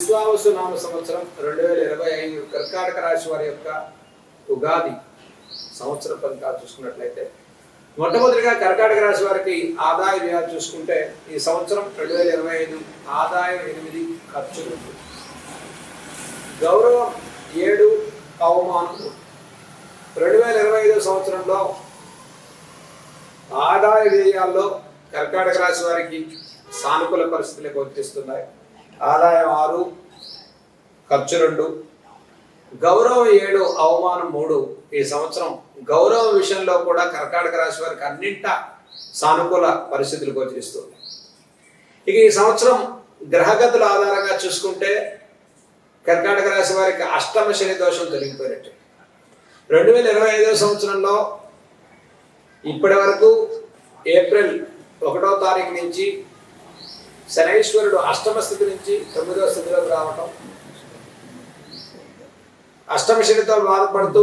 విశ్వావసు నామ సంవత్సరం రెండు వేల ఇరవై ఐదు కర్కాటక రాశి వారి యొక్క ఉగాది సంవత్సర ఫలితాలు చూసుకున్నట్లయితే మొట్టమొదటిగా కర్కాటక రాశి వారికి ఆదాయ వ్యయాలు చూసుకుంటే ఈ సంవత్సరం రెండు వేల ఇరవై ఐదు ఆదాయం ఎనిమిది ఖర్చు రెండు గౌరవం ఏడు అవమానం. రెండు వేల ఇరవై ఐదు సంవత్సరంలో ఆదాయ వ్యయాల్లో కర్కాటక రాశి వారికి సానుకూల పరిస్థితులు వర్తిస్తున్నాయి ఆదాయం ఆరు ఖర్చు రెండు. గౌరవం ఏడు అవమానం మూడు. ఈ సంవత్సరం గౌరవ విషయంలో కూడా కర్కాటక రాశి వారికి అన్నింట సానుకూల పరిస్థితులు గోచరిస్తుంది ఇక ఈ సంవత్సరం గ్రహగతుల ఆధారంగా చూసుకుంటే కర్కాటక రాశి వారికి అష్టమ శని దోషం తొలగిపోయినట్టు. రెండు వేల ఇరవై ఐదో సంవత్సరంలో ఇప్పటి వరకు ఏప్రిల్ ఒకటో తారీఖు నుంచి శనైశ్వరుడు అష్టమ స్థితి నుంచి తొమ్మిదవ స్థితిలోకి రావటం. అష్టమశనితో బాధపడుతూ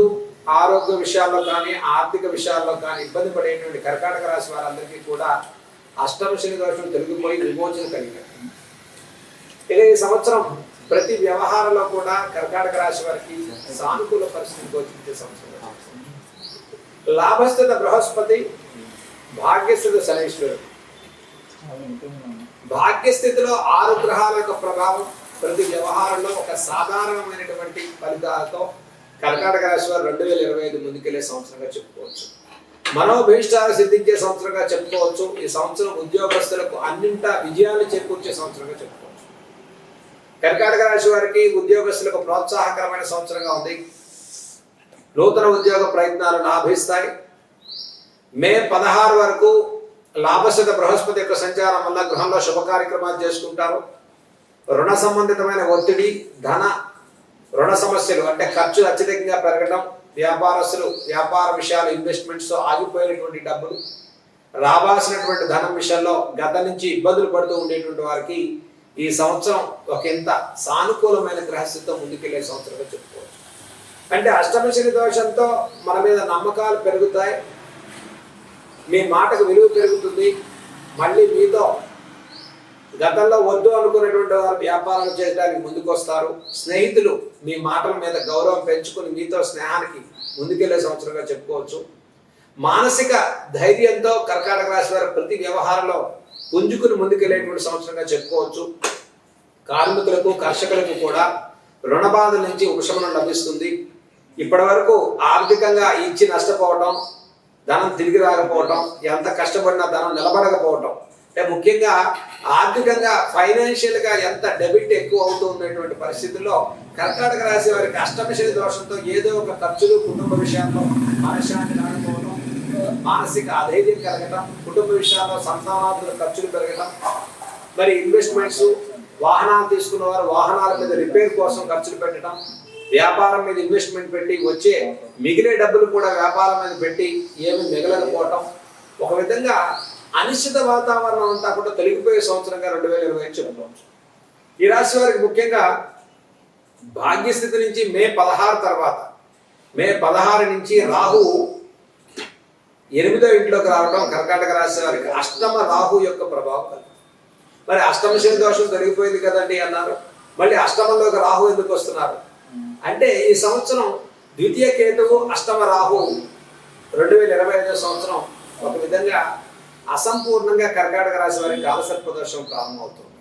ఆరోగ్య విషయాల్లో కానీ ఆర్థిక విషయాల్లో కానీ ఇబ్బంది పడేటువంటి కర్కాటక రాశి వారందరికీ కూడా అష్టమశని దోషం తొలగిపోయి విమోచన కలిగారు ఇక ఈ సంవత్సరం ప్రతి వ్యవహారంలో కూడా కర్కాటక రాశి వారికి సానుకూల పరిస్థితి గోచించే సంవత్సరం. లాభస్థిత బృహస్పతి భాగ్యస్థిత శనైశ్వరుడు. భాగ్యస్థితిలో ఆరు గ్రహాల యొక్క ప్రభావం ప్రతి వ్యవహారంలో ఒక సాధారణమైనటువంటి ఫలితాలతో కర్కాటక రాశి వారు రెండు వేల ఇరవై ఐదు ముందుకెళ్ళే సంవత్సరంగా చెప్పుకోవచ్చు. మనోభీష్టాలు సిద్ధించే సంవత్సరంగా చెప్పుకోవచ్చు. ఈ సంవత్సరం ఉద్యోగస్తులకు అన్నింటా విజయాలు చేకూర్చే సంవత్సరంగా చెప్పుకోవచ్చు. కర్కాటక రాశి వారికి ఉద్యోగస్తులకు ప్రోత్సాహకరమైన సంవత్సరంగా ఉంది. నూతన ఉద్యోగ ప్రయత్నాలు లాభిస్తాయి మే పదహారు వరకు లాభసిత బృహస్పతి యొక్క సంచారం వల్ల గృహంలో శుభ కార్యక్రమాలు చేసుకుంటారు. రుణ సంబంధితమైన ఒత్తిడి ధన రుణ సమస్యలు అంటే ఖర్చు అత్యధికంగా పెరగడం వ్యాపారస్తులు వ్యాపార విషయాలు ఇన్వెస్ట్మెంట్స్ ఆగిపోయినటువంటి డబ్బులు రావాల్సినటువంటి ధనం విషయంలో గత నుంచి ఇబ్బందులు పడుతూ ఉండేటువంటి వారికి ఈ సంవత్సరం ఒక ఇంత సానుకూలమైన గ్రహస్థితితో ముందుకెళ్ళే సంవత్సరంగా చెప్పుకోవచ్చు. అంటే అష్టమ శని దోషంతో మన మీద నమ్మకాలు పెరుగుతాయి. మీ మాటకు విలువ పెరుగుతుంది. మళ్ళీ మీతో గతంలో వద్దు అనుకున్నటువంటి వారు వ్యాపారాలు చేయడానికి ముందుకొస్తారు. స్నేహితులు మీ మాటల మీద గౌరవం పెంచుకుని మీతో స్నేహానికి ముందుకెళ్ళే సంవత్సరంగా చెప్పుకోవచ్చు. మానసిక ధైర్యంతో కర్కాటక రాశి వారి ప్రతి వ్యవహారంలో పుంజుకుని ముందుకెళ్ళేటువంటి సంవత్సరంగా చెప్పుకోవచ్చు. కార్మికులకు కర్షకులకు కూడా రుణ బాధ నుంచి ఉపశమనం లభిస్తుంది. ఇప్పటి వరకు ఆర్థికంగా ఇచ్చి నష్టపోవటం ధనం తిరిగి రాకపోవటం ఎంత కష్టపడినా ధనం నిలబడకపోవటం. అంటే ముఖ్యంగా ఆర్థికంగా ఫైనాన్షియల్గా ఎంత డెబిట్ ఎక్కువ అవుతూ ఉన్నటువంటి పరిస్థితుల్లో కర్ణాటక రాశి వారికి అష్టమశని దోషంతో ఏదో ఒక ఖర్చులు కుటుంబ విషయాల్లో మనశ్శాంతి రాకపోవడం మానసిక అధైర్యం కలగటం కుటుంబ విషయాల్లో సంతానాత్మక ఖర్చులు పెరగటం. మరి ఇన్వెస్ట్మెంట్స్ వాహనాలు తీసుకున్న వారు వాహనాల మీద రిపేర్ కోసం ఖర్చులు పెట్టడం వ్యాపారం మీద ఇన్వెస్ట్మెంట్ పెట్టి వచ్చే మిగిలే డబ్బులు కూడా వ్యాపారం మీద పెట్టి ఏమి మిగలకపోవటం ఒక విధంగా అనిశ్చిత వాతావరణం అంతా కూడా తొలగిపోయే సంవత్సరంగా రెండు వేల ఇరవై ఐదు చెప్పుకోవచ్చు. ఈ రాశి వారికి ముఖ్యంగా భాగ్యస్థితి నుంచి మే పదహారు తర్వాత మే పదహారు నుంచి రాహు ఎనిమిదో ఇంట్లోకి రావడం కర్ణాటక రాశి వారికి అష్టమ రాహు యొక్క ప్రభావం కలిగింది మరి అష్టమ శని దోషం తొలగిపోయింది కదండి అన్నారు. మళ్ళీ అష్టమంలోకి రాహు ఎందుకు వస్తున్నారు? అంటే ఈ సంవత్సరం ద్వితీయ కేతువు అష్టమ రాహు రెండు వేల ఇరవై ఐదో సంవత్సరం ఒక విధంగా అసంపూర్ణంగా కర్కాటక రాశి వారి కాలసర్పదోషం ప్రారంభమవుతుంది.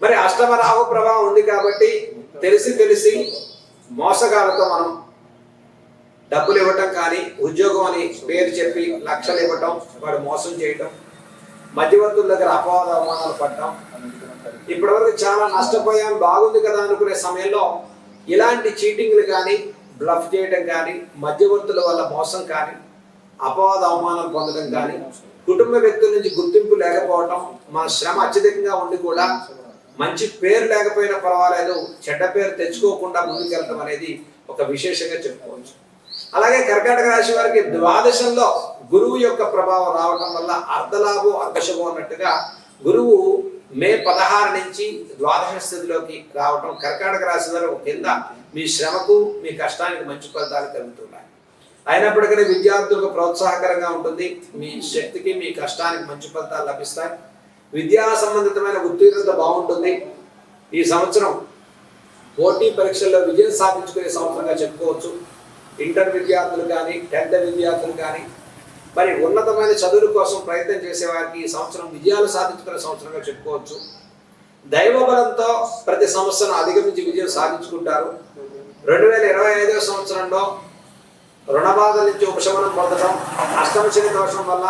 మరి అష్టమ రాహు ప్రభావం ఉంది కాబట్టి తెలిసి తెలిసి మోసగాలతో మనం డబ్బులు ఇవ్వటం కానీ ఉద్యోగం అని పేరు చెప్పి లక్షలు ఇవ్వటం వాడు మోసం చేయటం మధ్యవర్తుల దగ్గర అపవాద అవమానాలు పడటం ఇప్పటివరకు చాలా నష్టపోయాం బాగుంది కదా అనుకునే సమయంలో ఇలాంటి చీటింగ్లు కానీ బ్లఫ్ చేయడం కానీ మధ్యవర్తుల వల్ల మోసం కానీ అపవాద అవమానం పొందడం కానీ కుటుంబ వ్యక్తుల నుంచి గుర్తింపు లేకపోవటం మన శ్రమ అత్యధికంగా ఉండి కూడా మంచి పేరు లేకపోయినా పర్వాలేదు చెడ్డ పేరు తెచ్చుకోకుండా ముందుకెళ్ళటం అనేది ఒక విశేషంగా చెప్పుకోవచ్చు. అలాగే కర్కాటక రాశి వారికి ద్వాదశంలో గురువు యొక్క ప్రభావం రావటం వల్ల అర్ధలాభం అర్ధశుభం అన్నట్టుగా గురువు మే పదహారు నుంచి ద్వాదశ స్థితిలోకి రావటం కర్కాటక రాశి వారు కింద మీ శ్రమకు మీ కష్టానికి మంచి ఫలితాలు కలుగుతున్నాయి. అయినప్పటికీ విద్యార్థులకు ప్రోత్సాహకరంగా ఉంటుంది. మీ శక్తికి మీ కష్టానికి మంచి ఫలితాలు లభిస్తాయి. విద్యా సంబంధితమైన ఉత్తీర్ణత బాగుంటుంది. ఈ సంవత్సరం పోటీ పరీక్షల్లో విజయం సాధించుకునే సంవత్సరంగా చెప్పుకోవచ్చు. ఇంటర్ విద్యార్థులు కానీ టెన్త్ విద్యార్థులు కానీ మరి ఉన్నతమైన చదువుల కోసం ప్రయత్నం చేసేవారికి ఈ సంవత్సరం విజయాలు సాధించుకునే సంవత్సరంగా చెప్పుకోవచ్చు. దైవబలంతో ప్రతి సంవత్సరం అధిగమించి విజయం సాధించుకుంటారు. రెండు వేల ఇరవై ఐదవ సంవత్సరంలో రుణబాధల నుంచి ఉపశమనం పొందడం అష్టమశని దోషం వల్ల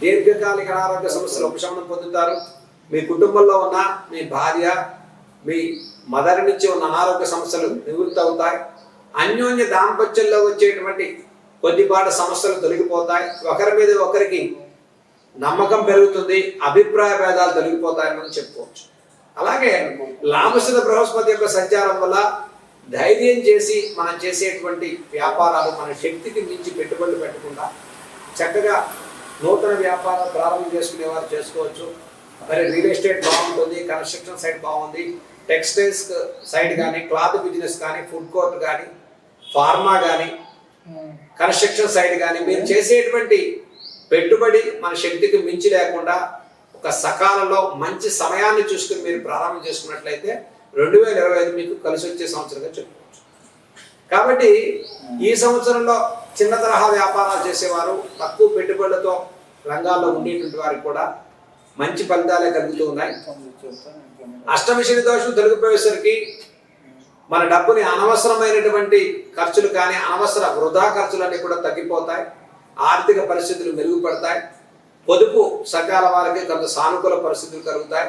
దీర్ఘకాలిక అనారోగ్య సమస్యలు ఉపశమనం పొందుతారు. మీ కుటుంబంలో ఉన్న మీ భార్య మీ మదర్ నుంచి ఉన్న అనారోగ్య సమస్యలు నివృత్తి అవుతాయి. అన్యోన్య దాంపత్యంలో వచ్చేటువంటి కొద్దిపాటి సమస్యలు తొలగిపోతాయి. ఒకరి మీద ఒకరికి నమ్మకం పెరుగుతుంది అభిప్రాయ భేదాలు తొలగిపోతాయని మనం చెప్పుకోవచ్చు. అలాగే లాభస్థిత బృహస్పతి యొక్క సంచారం వల్ల ధైర్యం చేసి మనం చేసేటువంటి వ్యాపారాలు మన శక్తికి మించి పెట్టుబడులు పెట్టకుండా చక్కగా నూతన వ్యాపారం ప్రారంభం చేసుకునేవారు చేసుకోవచ్చు. మరి రియల్ ఎస్టేట్ బాగుంటుంది కన్స్ట్రక్షన్ సైడ్ బాగుంది టెక్స్టైల్స్ సైడ్ కానీ క్లాత్ బిజినెస్ కానీ ఫుడ్ కోర్ట్ కానీ ఫార్మా కానీ కన్స్ట్రక్షన్ సైడ్ కానీ మీరు చేసేటువంటి పెట్టుబడి మన శక్తికి మించి లేకుండా ఒక సకాలంలో మంచి సమయాన్ని చూసుకుని మీరు ప్రారంభం చేసుకున్నట్లయితే రెండు వేల ఇరవై ఐదు మీకు కలిసి వచ్చే సంవత్సరంగా చెప్పుకోవచ్చు. కాబట్టి ఈ సంవత్సరంలో చిన్న తరహా వ్యాపారాలు చేసేవారు తక్కువ పెట్టుబడులతో రంగాల్లో ఉండేటువంటి వారికి కూడా మంచి ఫలితాలే కలుగుతూ ఉన్నాయి. అష్టమి శని దోషం తొలగిపోయేసరికి మన డబ్బుని అనవసరమైనటువంటి ఖర్చులు కానీ అనవసర వృధా ఖర్చులన్నీ కూడా తగ్గిపోతాయి. ఆర్థిక పరిస్థితులు మెరుగుపడతాయి. పొదుపు సకాల వారికి కొంత సానుకూల పరిస్థితులు కలుగుతాయి.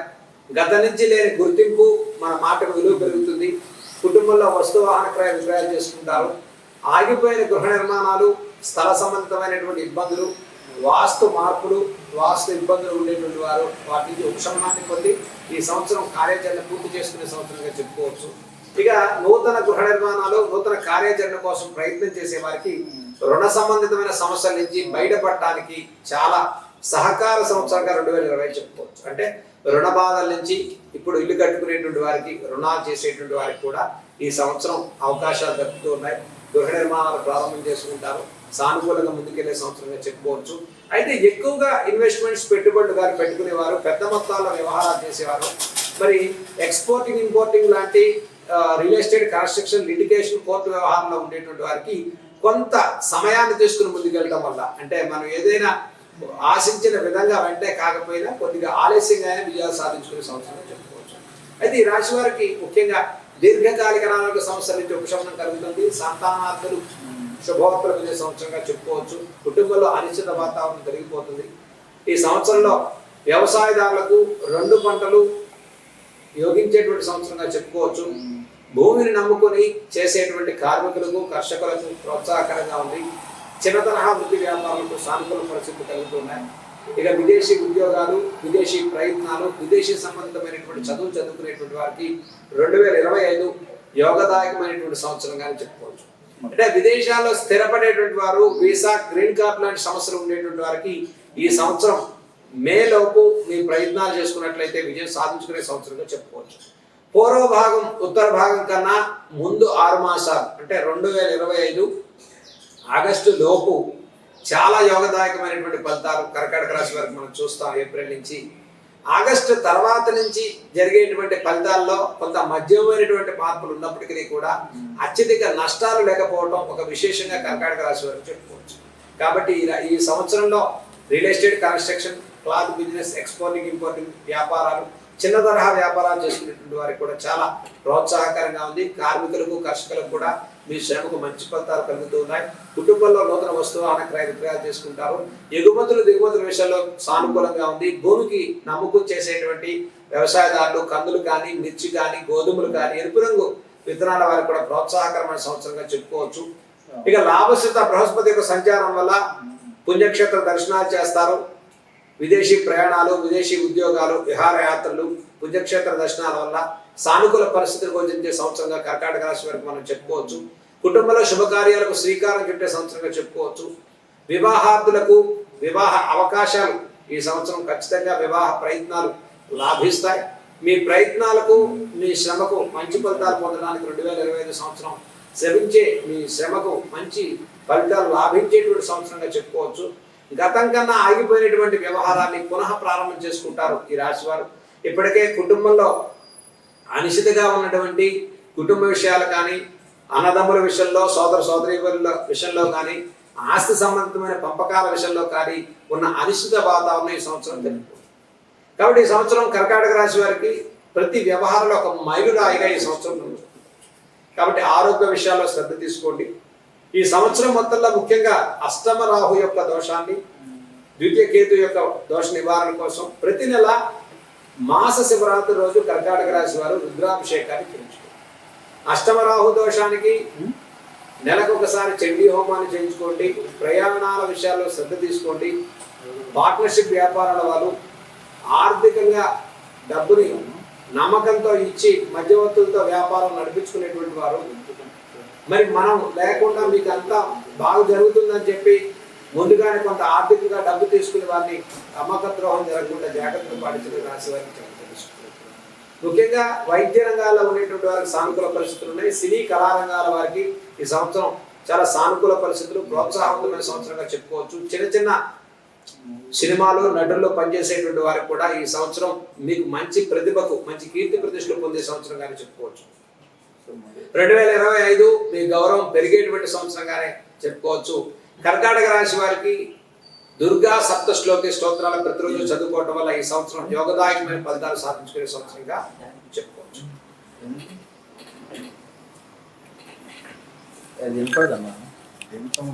గత నుంచి లేని గుర్తింపు మన మాటకు విలువ పెరుగుతుంది. కుటుంబంలో వస్తు వాహన క్రయ విక్రయాలు చేసుకుంటారు. ఆగిపోయిన గృహ నిర్మాణాలు స్థల సంబంధితమైనటువంటి ఇబ్బందులు వాస్తు మార్పులు వాస్తు ఇబ్బందులు ఉండేటువంటి వారు వాటి నుంచి ఉపశమనాన్ని పొంది ఈ సంవత్సరం కార్యాచరణ పూర్తి చేసుకునే సంవత్సరంగా చెప్పుకోవచ్చు. ఇక నూతన గృహ నిర్మాణాలు నూతన కార్యాచరణ కోసం ప్రయత్నం చేసే వారికి రుణ సంబంధితమైన సమస్యల నుంచి బయటపడటానికి చాలా సహకార సంవత్సరంగా రెండు వేల ఇరవై చెప్పుకోవచ్చు. అంటే రుణ బాధల నుంచి ఇప్పుడు ఇల్లు కట్టుకునేటువంటి వారికి రుణాలు చేసేటువంటి వారికి కూడా ఈ సంవత్సరం అవకాశాలు దక్కుతూ ఉన్నాయి. గృహ నిర్మాణాలు ప్రారంభం చేసుకుంటారు. సానుకూలంగా ముందుకెళ్ళే సంవత్సరంగా చెప్పుకోవచ్చు. అయితే ఎక్కువగా ఇన్వెస్ట్మెంట్స్ పెట్టుబడులు గారు పెట్టుకునేవారు పెద్ద మొత్తాల్లో వ్యవహారాలు చేసేవారు. మరి ఎక్స్పోర్టింగ్ ఇంపోర్టింగ్ లాంటి real estate construction litigation court వ్యవహారంలో ఉండేటువంటి వారికి కొంత సమయాన్ని తీసుకుని ముందుకెళ్ళడం వల్ల అంటే మనం ఏదైనా ఆశించిన విధంగా వెంటనే కాకపోయినా కొద్దిగా ఆలస్యంగానే విజయాలు సాధించుకునే సంవత్సరంగా చెప్పుకోవచ్చు. అయితే ఈ రాశి వారికి ముఖ్యంగా దీర్ఘకాలిక అనారోగ్య సమస్యల నుంచి ఉపశమనం కలుగుతుంది. సంతానార్థులు శుభవార్తలు వినే సంవత్సరంగా చెప్పుకోవచ్చు. కుటుంబంలో అనిశ్చిత వాతావరణం పెరిగిపోతుంది ఈ సంవత్సరంలో వ్యవసాయదారులకు రెండు పంటలు యోగించేటువంటి సంవత్సరంగా చెప్పుకోవచ్చు. భూమిని నమ్ముకొని చేసేటువంటి కార్మికులకు కర్షకులకు ప్రోత్సాహకరంగా ఉంది. చిన్న తరహా వృత్తి వ్యాపారాలకు సానుకూల పరిస్థితులు కలుగుతున్నాయి. ఇక విదేశీ ఉద్యోగాలు విదేశీ ప్రయత్నాలు విదేశీ సంబంధితమైనటువంటి చదువు చదువుకునేటువంటి వారికి రెండు వేల ఇరవై ఐదు యోగదాయకమైనటువంటి సంవత్సరంగానే చెప్పుకోవచ్చు. అంటే విదేశాల్లో స్థిరపడేటువంటి వారు వీసా గ్రీన్ కార్డ్ లాంటి సమస్యలు ఉండేటువంటి వారికి ఈ సంవత్సరం మే లోపు మీ ప్రయత్నాలు చేసుకున్నట్లయితే విజయం సాధించుకునే సంవత్సరంగా చెప్పుకోవచ్చు. పూర్వ భాగం ఉత్తర భాగం కన్నా ముందు ఆరు మాసాలు అంటే రెండు వేల ఇరవై ఐదు ఆగస్టు లోపు చాలా యోగదాయకమైనటువంటి ఫలితాలు కర్కాటక రాశి వరకు మనం చూస్తాం ఏప్రిల్ నుంచి. ఆగస్టు తర్వాత నుంచి జరిగేటువంటి ఫలితాల్లో కొంత మధ్యమైనటువంటి మార్పులు ఉన్నప్పటికీ కూడా అత్యధిక నష్టాలు లేకపోవడం ఒక విశేషంగా కర్కాటక రాశి వరకు చెప్పుకోవచ్చు. కాబట్టి ఈ సంవత్సరంలో real estate construction cloth business exporting importing వ్యాపారాలు చిన్న తరహా వ్యాపారాలు చేసుకునేటువంటి వారికి కూడా చాలా ప్రోత్సాహకరంగా ఉంది. కార్మికులకు కర్షకులకు కూడా మీ శ్రమకు మంచి ఫలితాలు కలుగుతూ ఉన్నాయి. కుటుంబంలో నూతన వస్తువు క్రయ విక్రయాలు చేసుకుంటారు. ఎగుమతులు దిగుమతుల విషయంలో సానుకూలంగా ఉంది. భూమికి నమ్ముకుని చేసేటువంటి వ్యవసాయదారులు కందులు కానీ మిర్చి కానీ గోధుమలు కానీ ఎరుపు రంగు విత్తనాల వారికి కూడా ప్రోత్సాహకరమైన సంవత్సరంగా చెప్పుకోవచ్చు. ఇక లాభస్థిత బృహస్పతి యొక్క సంచారం వల్ల పుణ్యక్షేత్ర దర్శనాలు చేస్తారు. విదేశీ ప్రయాణాలు విదేశీ ఉద్యోగాలు విహారయాత్రలు పుణ్యక్షేత్ర దర్శనాల వల్ల సానుకూల పరిస్థితులు గోచరించే సంవత్సరంగా కర్కాటక రాశి వరకు మనం చెప్పుకోవచ్చు. కుటుంబంలో శుభకార్యాలకు శ్రీకారం చుట్టే సంవత్సరంగా చెప్పుకోవచ్చు. వివాహార్థులకు వివాహ అవకాశాలు ఈ సంవత్సరం ఖచ్చితంగా వివాహ ప్రయత్నాలు లాభిస్తాయి. మీ ప్రయత్నాలకు మీ శ్రమకు మంచి ఫలితాలు పొందడానికి రెండు వేల ఇరవై ఐదు సంవత్సరం శ్రమించే మీ శ్రమకు మంచి ఫలితాలు లాభించేటువంటి సంవత్సరంగా చెప్పుకోవచ్చు. గతం కన్నా ఆగిపోయినటువంటి వ్యవహారాన్ని పునః ప్రారంభం చేసుకుంటారు ఈ రాశి వారు ఇప్పటికే కుటుంబంలో అనిశ్చితగా ఉన్నటువంటి కుటుంబ విషయాలు కానీ అన్నదమ్ముల విషయంలో సోదర సోదరీల విషయంలో కానీ ఆస్తి సంబంధమైన పంపకాల విషయంలో కానీ ఉన్న అనిశ్చిత వాతావరణం ఈ సంవత్సరం తెలుపుతుంది కాబట్టి ఈ సంవత్సరం కర్కాటక రాశి వారికి ప్రతి వ్యవహారంలో ఒక మైలురాయిగా ఈ సంవత్సరం కాబట్టి ఆరోగ్య విషయాల్లో శ్రద్ధ తీసుకోండి. ఈ సంవత్సరం మొత్తంలో ముఖ్యంగా అష్టమ రాహు యొక్క దోషాన్ని ద్వితీయ కేతు యొక్క దోష నివారణ కోసం ప్రతి నెల మాస శివరాత్రి రోజు కర్కాటక రాశి వారు రుద్రాభిషేకాన్ని చేయించుకోండి అష్టమ రాహు దోషానికి నెలకు ఒకసారి చండీ హోమాన్ని చేయించుకోండి ప్రయాణాల విషయాల్లో శ్రద్ధ తీసుకోండి. పార్ట్నర్షిప్ వ్యాపారాల వాళ్ళు ఆర్థికంగా డబ్బుని నమ్మకంతో ఇచ్చి మధ్యవర్తులతో వ్యాపారం నడిపించుకునేటువంటి వారు మరి మనం లేకుండా మీకు అంతా బాగా జరుగుతుందని చెప్పి ముందుగానే కొంత ఆర్థికంగా డబ్బు తీసుకునే వారిని అమ్మక ద్రోహం జరగకుండా జాగ్రత్తలు పాటించిన రాశి వారికి చాలా ముఖ్యంగా వైద్య రంగాల్లో ఉండేటువంటి వారికి సానుకూల పరిస్థితులు ఉన్నాయి. సినీ కళా రంగాల వారికి ఈ సంవత్సరం చాలా సానుకూల పరిస్థితులు ప్రోత్సాహవంతమైన సంవత్సరంగా చెప్పుకోవచ్చు. చిన్న చిన్న సినిమాలు నటుల్లో పనిచేసేటువంటి వారికి కూడా ఈ సంవత్సరం మీకు మంచి ప్రతిభకు మంచి కీర్తి ప్రతిష్టలు పొందే సంవత్సరంగానే చెప్పుకోవచ్చు. రెండు వేల ఇరవై ఐదు మీ గౌరవం పెరిగేటువంటి సంవత్సరంగానే చెప్పుకోవచ్చు. కర్కాటక రాశి వారికి దుర్గా సప్త శ్లోకి స్తోత్రాలు ప్రతిరోజు చదువుకోవటం వల్ల ఈ సంవత్సరం యోగదాయకమైన ఫలితాలు సాధించుకునే సంవత్సరంగా చెప్పుకోవచ్చు. అది